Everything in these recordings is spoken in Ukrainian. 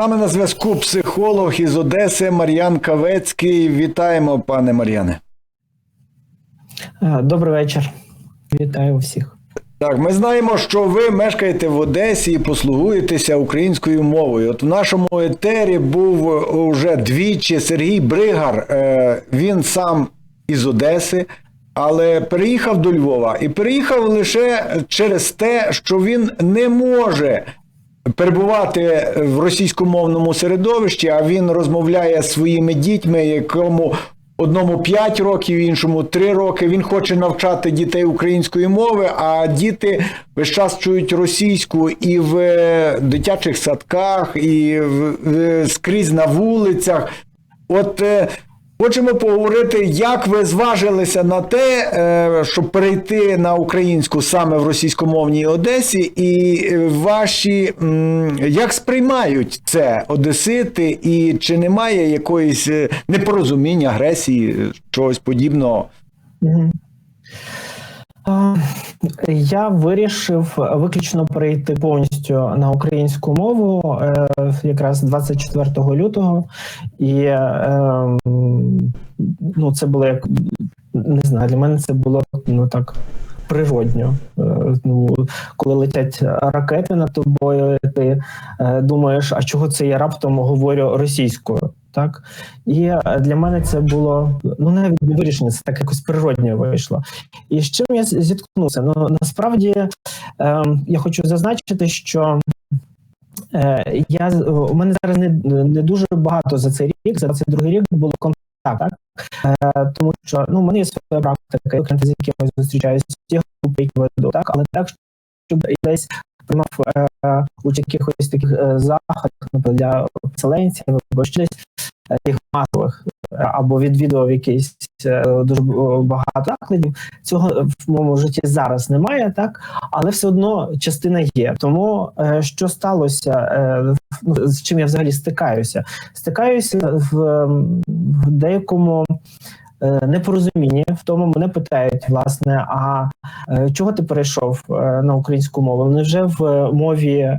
нами на зв'язку психолог із Одеси Мар'ян Кавецький. Вітаємо, пане Мар'яне. Е, Добрий вечір. Вітаю всіх. Так, ми знаємо, що ви мешкаєте в Одесі і послугуєтеся українською мовою. От в нашому етері був уже двічі Сергій Бригар. Е, Він сам із Одеси, але переїхав до Львова і переїхав лише через те, що він не може перебувати в російськомовному середовищі, а він розмовляє зі своїми дітьми, якому одному 5 років, іншому 3 роки. Він хоче навчати дітей української мови, а діти весь час чують російську і в е, дитячих садках, і в, в- скрізь на вулицях. От е, хочемо поговорити, як ви зважилися на те, е, щоб перейти на українську саме в російськомовній Одесі, і ваші як сприймають це одесити, і чи немає якоїсь е, непорозуміння, агресії, е, чогось подібного? А, Я вирішив виключно перейти повністю на українську мову е, якраз 24 лютого, і е, ну, це було як не знаю, для мене це було ну так. Природньо, Е, ну коли летять ракети над тобою, ти е, думаєш, а чого це я раптом говорю російською? Так і е, для мене це було ну навіть не вирішення, це так якось природньо вийшло. І з чим я зіткнувся? Ну насправді е, я хочу зазначити, що е, я у мене зараз не, не дуже багато за цей рік, за 22 рік було контакту. Е, тому що ну, у мене є своя практика, я з якими зустрічаюся, які веду, так, але так, щоб десь приймав е, участь в якихось таких е, заходах для поселенців або ще десь е, тих масових е, або відвідував якийсь е, дуже багато закладів. Цього в моєму житті зараз немає, так але все одно частина є. Тому е, що сталося, е, ну, з чим я взагалі стикаюся? Стикаюся в, в деякому. Е, Непорозумінні в тому мене питають, власне, а е, чого ти перейшов е, на українську мову? Невже в мові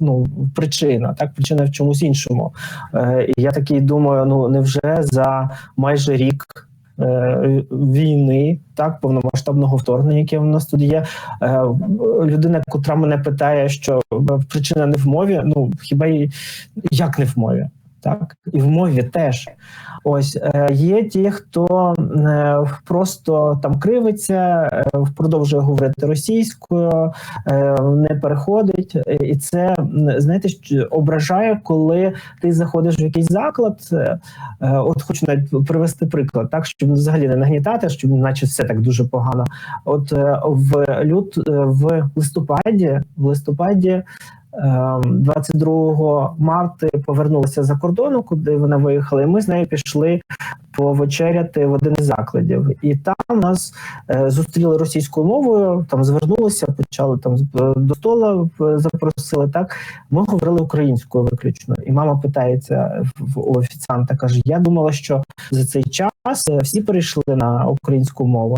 ну, причина, так причина в чомусь іншому? І я такий думаю: ну невже за майже рік війни, так повномасштабного вторгнення, яке в нас тут є, людина, котра мене питає, що причина не в мові, ну хіба й як не в мові? Так, і в мові теж. Ось е, є ті, хто е, просто там кривиться, е, продовжує говорити російською, не переходить, і це знаєте, ображає, коли ти заходиш в якийсь заклад. От хочу навіть привести приклад, так щоб взагалі не нагнітати, щоб наче все так дуже погано. От в лют е, в листопаді, в листопаді. Ем, 22 марта повернулася за кордону, куди вона виїхала, і ми з нею пішли повечеряти в один із закладів. І там нас е, зустріли російською мовою, там звернулися, почали там е, до стола е, запросили. Так ми говорили українською виключно. І мама питається в офіціанта, каже: Я думала, що за цей час е, всі перейшли на українську мову.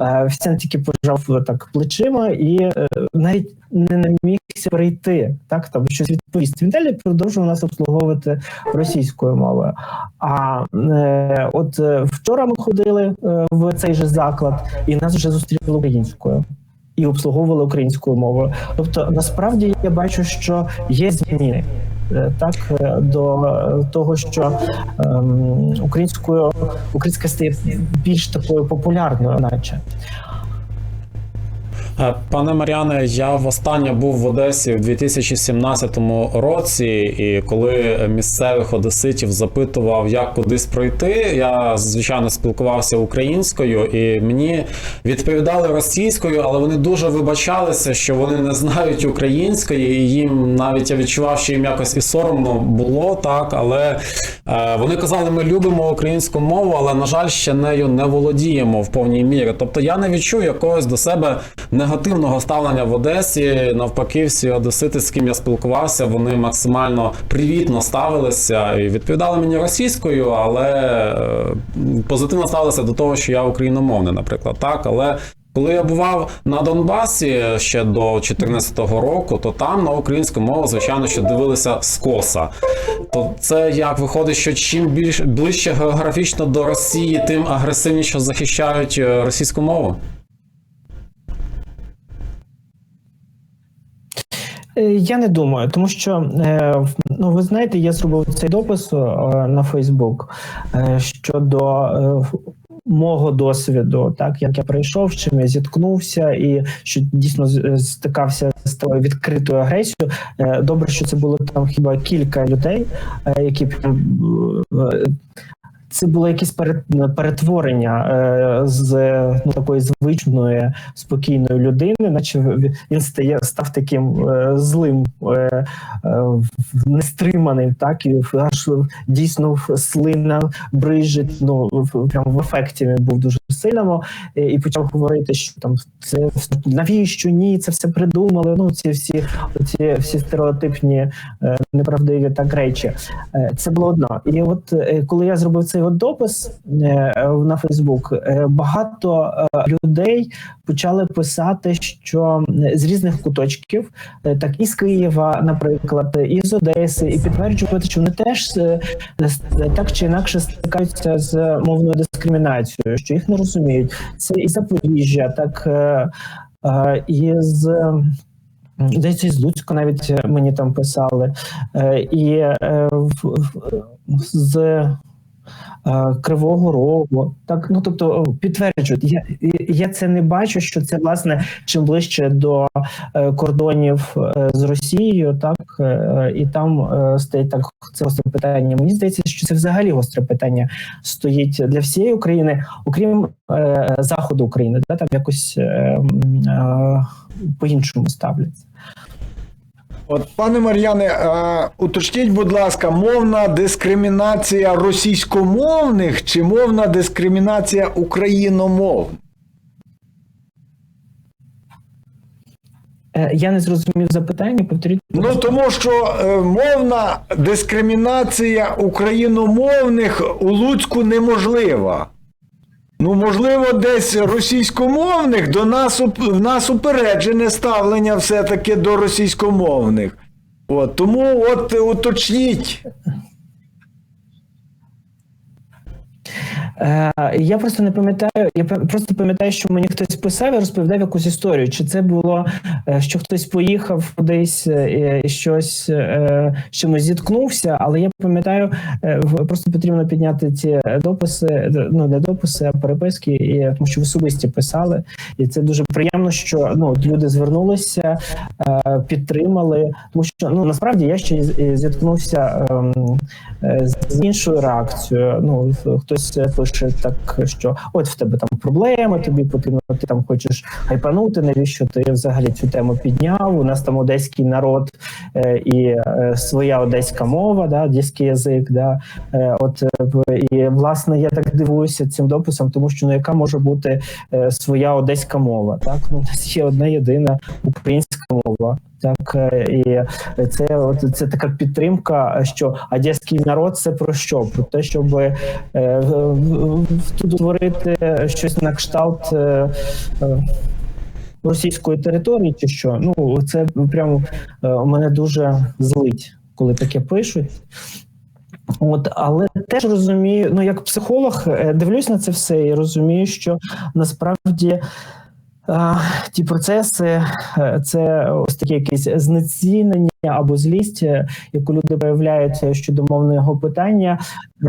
Е, Офіціант тільки пожав е, так плечима і навіть не намігся перейти, так там щось відповісти. Він далі продовжував нас обслуговувати російською мовою. А от вчора ми ходили в цей же заклад, і нас вже зустріли українською. І обслуговували українською мовою. Тобто, насправді я бачу, що є зміни так е, до е, того, що ем, українською українська стає більш такою популярною, наче. Е, Пане Мар'яне, я востаннє був в Одесі у 2017 році, і коли місцевих одеситів запитував, як кудись пройти, я звичайно спілкувався українською, і мені відповідали російською, але вони дуже вибачалися, що вони не знають української, і їм навіть я відчував, що їм якось і соромно було так. Але е, вони казали, ми любимо українську мову, але на жаль, ще нею не володіємо в повній мірі. Тобто я не відчув якогось до себе негативного ставлення в Одесі. Навпаки, всі одесити, з ким я спілкувався, вони максимально привітно ставилися і відповідали мені російською, але е, позитивно ставилися до того, що я україномовний, наприклад, так. Але Коли я бував на Донбасі ще до 2014 року, то там на українську мову, звичайно, що дивилися скоса. То це як виходить, що чим більш ближче географічно до Росії, тим агресивніше захищають е, російську мову. Е, Я не думаю, тому що е, ну ви знаєте, я зробив цей допис е, на Фейсбук е, щодо е, мого досвіду, так як я прийшов, чим я зіткнувся, і що дійсно стикався з відкритою агресією. Е, Добре, що це було там хіба кілька людей, е, які е, Це було якесь перет- перетворення е, з ну, такої звичної спокійної людини, наче він стає став таким е, злим, е, нестриманим, так і аж дійсно слина брижить. Ну прям в ефекті він був дуже сильному е, і почав говорити, що там це навіщо ні, це все придумали. Ну ці всі ці всі стереотипні е, неправдиві так речі. Е, Це було одно. І от коли я зробив цей от допис на Фейсбук, багато людей почали писати, що з різних куточків, так і з Києва, наприклад, і з Одеси, і підтверджувати, що вони теж так чи інакше стикаються з мовною дискримінацією, що їх не розуміють. Це і Запоріжжя, так е, е, і з. десь із Луцька навіть е, мені там писали. І в- з Кривого Рогу. Так, ну тобто підтверджують. Я, я це не бачу, що це власне чим ближче до е, кордонів е, з Росією, так е, і там е, стоїть так це гостре питання. Мені здається, що це взагалі гостре питання стоїть для всієї України, окрім е, заходу України, да, там якось е, м, е, по-іншому ставляться. От, пане Мар'яне, е, уточніть, будь ласка, мовна дискримінація російськомовних чи мовна дискримінація україномовних? Е, Я не зрозумів запитання. Повторіть. Ну тому що е, мовна дискримінація україномовних у Луцьку неможлива. Ну, можливо, десь російськомовних до нас в нас упереджене ставлення все-таки до російськомовних. От, тому от уточніть. Е, я просто не пам'ятаю. Я просто пам'ятаю, що мені хтось писав і розповідав якусь історію. Чи це було, е, що хтось поїхав кудись е, і щось чимось зіткнувся, але я пам'ятаю, просто потрібно підняти ці дописи, ну не дописи, а переписки, і тому що в особисті писали. І це дуже приємно, що ну люди звернулися, підтримали. Тому що ну насправді я ще зіткнувся ем, з іншою реакцією. Ну хтось пише так, що от в тебе там проблеми, тобі потрібно, ти там хочеш хайпанути. Навіщо ти взагалі цю тему підняв? У нас там одеський народ е, і е, своя одеська мова, да, одеський язик. Да, е, от е, і власне я так дивуюся цим дописом, тому що ну яка може бути е, своя одеська мова? Так, ну у нас є одна єдина українська мова. Так е, і це от це така підтримка, що одеський народ це про що? Про те, щоб е, тут створити щось на кшталт е, е, російської території, чи що? Ну це прямо е, мене дуже злить, коли таке пишуть. От, але теж розумію, ну як психолог, дивлюсь на це все і розумію, що насправді. Ті процеси е, це ось таке якесь знецінення або злість, е, яку люди проявляють щодо мовного питання.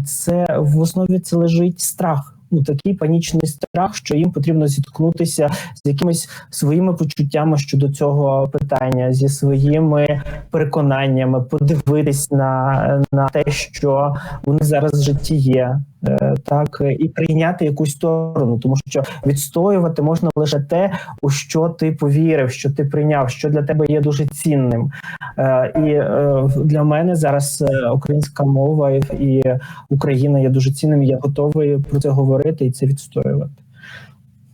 Це в основі це лежить страх. Ну такий панічний страх, що їм потрібно зіткнутися з якимись своїми почуттями щодо цього питання, зі своїми переконаннями, подивитись на, на те, що них зараз в житті є. Е, Так і прийняти якусь сторону, тому що відстоювати можна лише те, у що ти повірив, що ти прийняв, що для тебе є дуже цінним. Е, І е, для мене зараз е, українська мова і Україна є дуже цінним. Я готовий про це говорити і це відстоювати.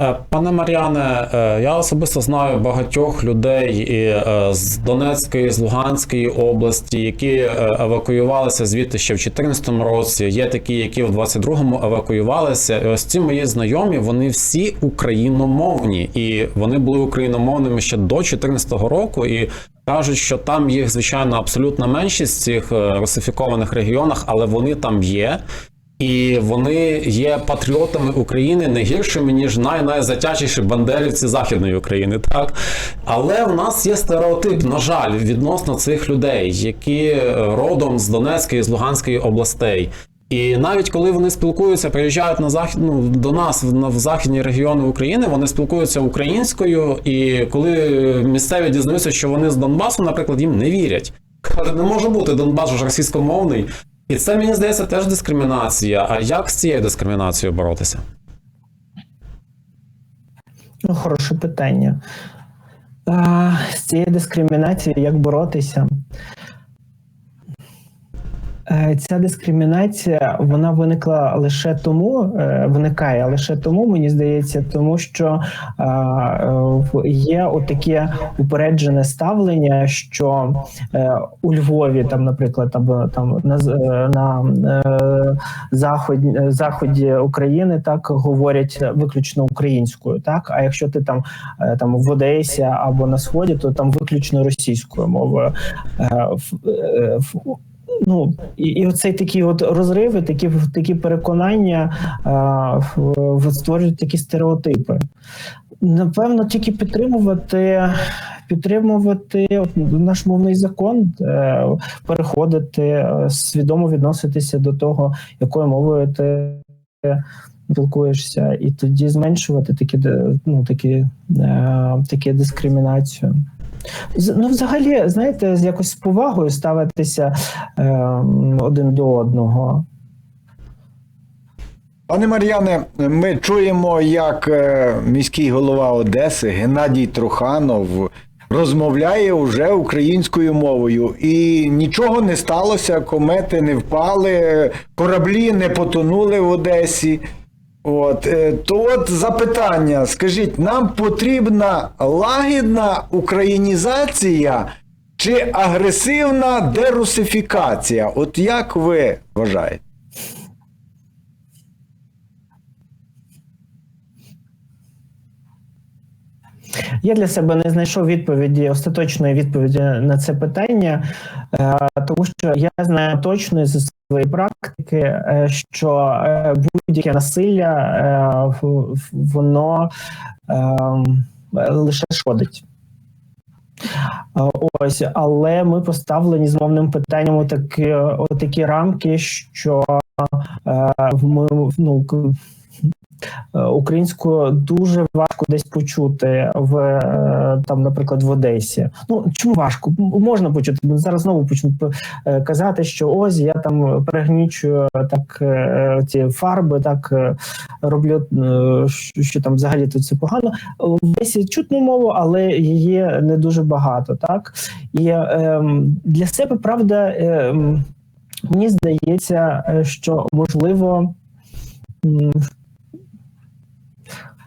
Е, Пане Мар'яне, е, я особисто знаю багатьох людей і е, з Донецької, з Луганської області, які евакуювалися звідти ще в 2014 році. Є такі, які в 22-му евакуювалися. І ось ці мої знайомі, вони всі україномовні, і вони були україномовними ще до 2014 року. І кажуть, що там їх звичайно абсолютна меншість в цих русифікованих регіонах, але вони там є. І вони є патріотами України не гіршими, ніж най-найзатячіші бандерівці Західної України, так? Але в нас є стереотип, на жаль, відносно цих людей, які е, родом з Донецької з Луганської областей. І навіть коли вони спілкуються, приїжджають на захід, ну, до нас в, в західні регіони України, вони спілкуються українською, і коли місцеві дізнаються, що вони з Донбасу, наприклад, їм не вірять. Не може бути Донбас ж російськомовний. І це мені здається теж дискримінація. А як з цією дискримінацією боротися? Ну, хороше питання. А, з цією дискримінацією як боротися? Ця дискримінація вона виникла лише тому, е, виникає лише тому, мені здається, тому що е, є отаке упереджене ставлення, що е, у Львові, там, наприклад, або там на, на заході, заході України так говорять виключно українською, так а якщо ти там, там в Одесі або на сході, то там виключно російською мовою. Ну і, і оцей такі от розриви, такі такі переконання а, створюють такі стереотипи. Напевно, тільки підтримувати, підтримувати наш мовний закон, е, переходити, е, свідомо відноситися до того, якою мовою ти спілкуєшся, і тоді зменшувати такі ну, такі, е, такі дискримінацію. Ну, взагалі, знаєте, з якось з повагою ставитися е, один до одного. Пане Мар'яне, ми чуємо, як е, міський голова Одеси Геннадій Труханов розмовляє вже українською мовою, і нічого не сталося, комети не впали, кораблі не потонули в Одесі. От е, то от запитання: скажіть, нам потрібна лагідна українізація чи агресивна дерусифікація? От як ви вважаєте? Я для себе не знайшов відповіді, остаточної відповіді на це питання, е, тому що я знаю точно зі своєї практики, е, що е, будь-яке насилля е, воно лише шкодить. Ось, але ми поставлені з мовним питанням такі, такі рамки, що ми ну, е, українську дуже важко десь почути в е, там, наприклад, в Одесі. Ну чому важко? Можна почути. Зараз знову почнуть е, казати, що ось я там перегнічую так ці фарби, так роблю, що- там взагалі тут це погано. В Одесі чутну мову, але її не дуже багато. Так і ем, для себе правда, ем, мені здається, що можливо.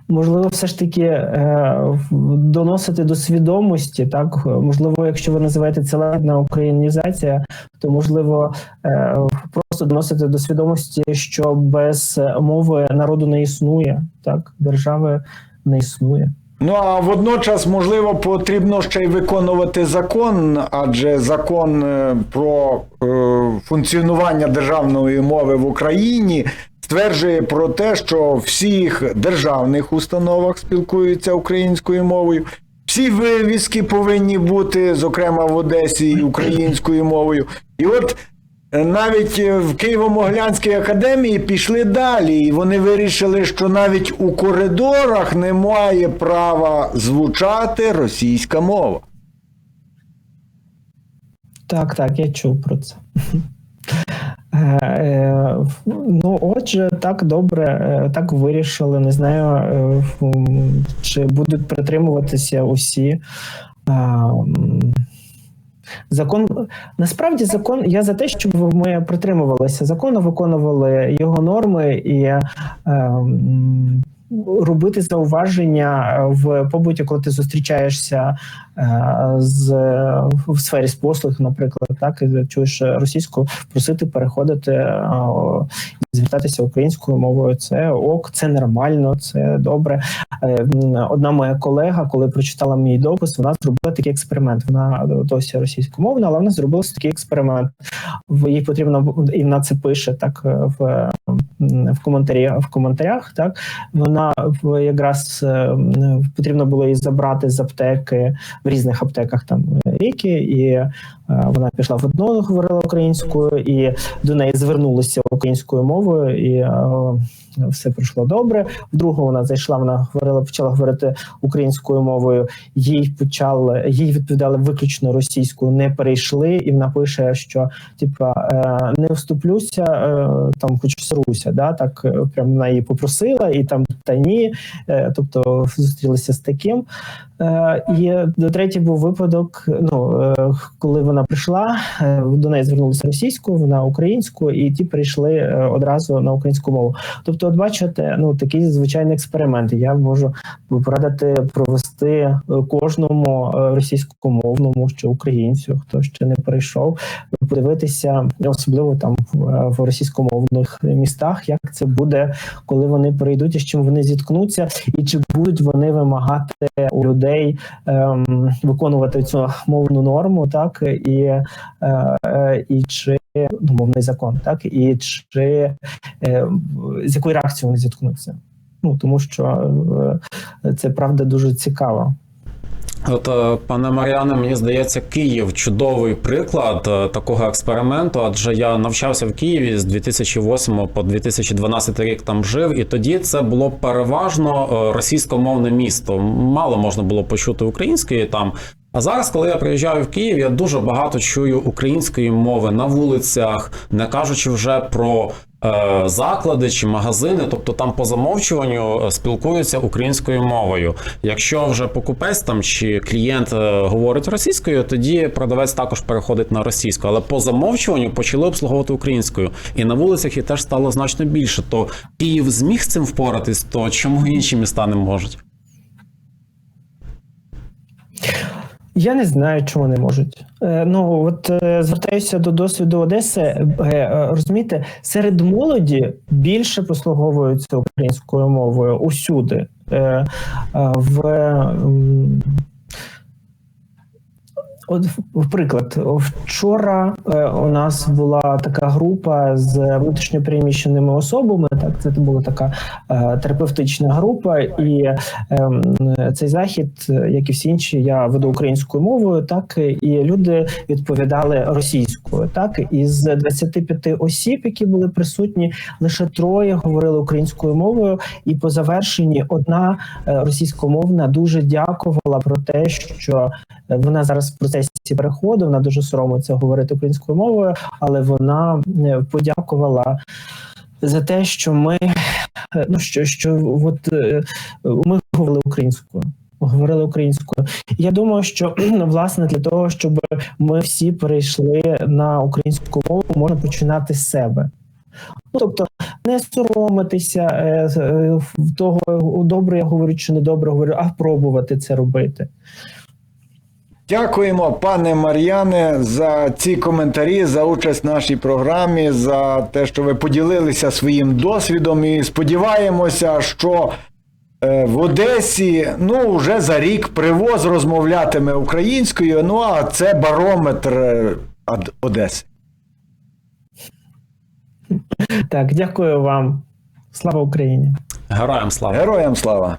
Можливо, все ж таки е, доносити до свідомості, так можливо, якщо ви називаєте це ладна українізація, то можливо е, просто доносити до свідомості, що без мови народу не існує, так держави не існує. Ну а водночас, можливо, потрібно ще й виконувати закон, адже закон е, про е, функціонування державної мови в Україні стверджує про те, що всіх державних установах спілкуються українською мовою. Всі вивіски повинні бути, зокрема в Одесі, українською мовою. І от е, навіть е, в Києво-Могилянській академії пішли далі, і вони вирішили, що навіть у коридорах не має права звучати російська мова. Так, так, я чув про це. Е, е, Ну, отже, так добре, е, так вирішили. Не знаю, чи будуть притримуватися усі. Закон насправді закон. Я за те, щоб ми притримувалися закону, виконували його норми і робити зауваження в побуті, коли ти зустрічаєшся з в сфері послуг, наприклад, так і чуєш російську, просити переходити е, звертатися українською мовою. Це ок, це нормально, це добре. Е, Одна моя колега, коли прочитала мій допис, вона зробила такий експеримент. Вона досі російськомовна, але вона зробила такий експеримент. Їй потрібно і вона це пише так е, в, в коментарі в коментарях. Так вона якраз е, потрібно було її забрати з аптеки в різних аптеках там ліки, і вона пішла в одну, говорила українською, і до неї звернулися українською мовою, і е, все пройшло добре. В другу вона зайшла, вона говорила, почала говорити українською мовою. Їй почали їй відповідали виключно російською, не перейшли, і вона пише, що типа е, не вступлюся, е, там хоч сруся. Да, так е, прям вона її попросила, і там та ні. Е, тобто зустрілися з таким. Е, і до третій був випадок. Ну е, коли вона прийшла, е, до неї звернулися російською, вона українською, і ті прийшли е, одразу на українську мову. Тобто, от бачите, ну такий звичайний експеримент. Я можу порадити провести е, кожному російськомовному що українцю, хто ще не прийшов, подивитися, особливо там в, російськомовних містах, як це буде, коли вони прийдуть і з чим вони зіткнуться, і чи будуть вони вимагати у людей ем, виконувати цю мовну норму, так і, е, е, і чи ну, мовний закон, так і чи е, з якою реакцією вони зіткнуться. Ну тому що е, це правда дуже цікаво. От, е, пане Мар'яне, мені здається, Київ чудовий приклад е, такого експерименту, адже я навчався в Києві з 2008 по 2012 рік там жив, і тоді це було переважно е, російськомовне місто. Мало можна було почути української там. А зараз, коли я приїжджаю в Київ, я дуже багато чую української мови на вулицях, не кажучи вже про е, заклади чи магазини, тобто там по замовчуванню е, спілкуються українською мовою. Якщо вже покупець там чи клієнт е, говорить російською, тоді продавець також переходить на російську. Але по замовчуванню почали обслуговувати українською. І на вулицях їх теж стало значно більше. То Київ зміг цим впоратись, то чому інші міста не можуть? Я не знаю, чому не можуть. Е, ну от е, звертаюся до досвіду Одеси. Е, е, розумієте, серед молоді більше послуговуються українською мовою усюди. Е, е, в м, От, приклад, вчора е, у нас була така група з внутрішньопереміщеними особами. Так, це була така е, терапевтична група, і ем, цей захід, е, як і всі інші, я веду українською мовою, так і люди відповідали російською. Так, із 25 осіб, які були присутні, лише троє говорили українською мовою, і по завершенні одна е, російськомовна дуже дякувала про те, що е, вона зараз в процесі переходу, вона дуже соромиться говорити українською мовою, але вона е, подякувала за те, що ми е, ну що, що от е, ми говорили українською. Говорили українською. Я думаю, що власне для того, щоб ми всі перейшли на українську мову, можна починати з себе. Ну, тобто не соромитися в того, добре я говорю чи не добре говорю, а пробувати це робити. Дякуємо, пане Мар'яне, за ці коментарі, за участь в нашій програмі, за те, що ви поділилися своїм досвідом. І сподіваємося, що е, в Одесі ну вже за рік привоз розмовлятиме українською. Ну а це барометр е, Одеси. Так, дякую вам. Слава Україні! Героям слава! Героям слава!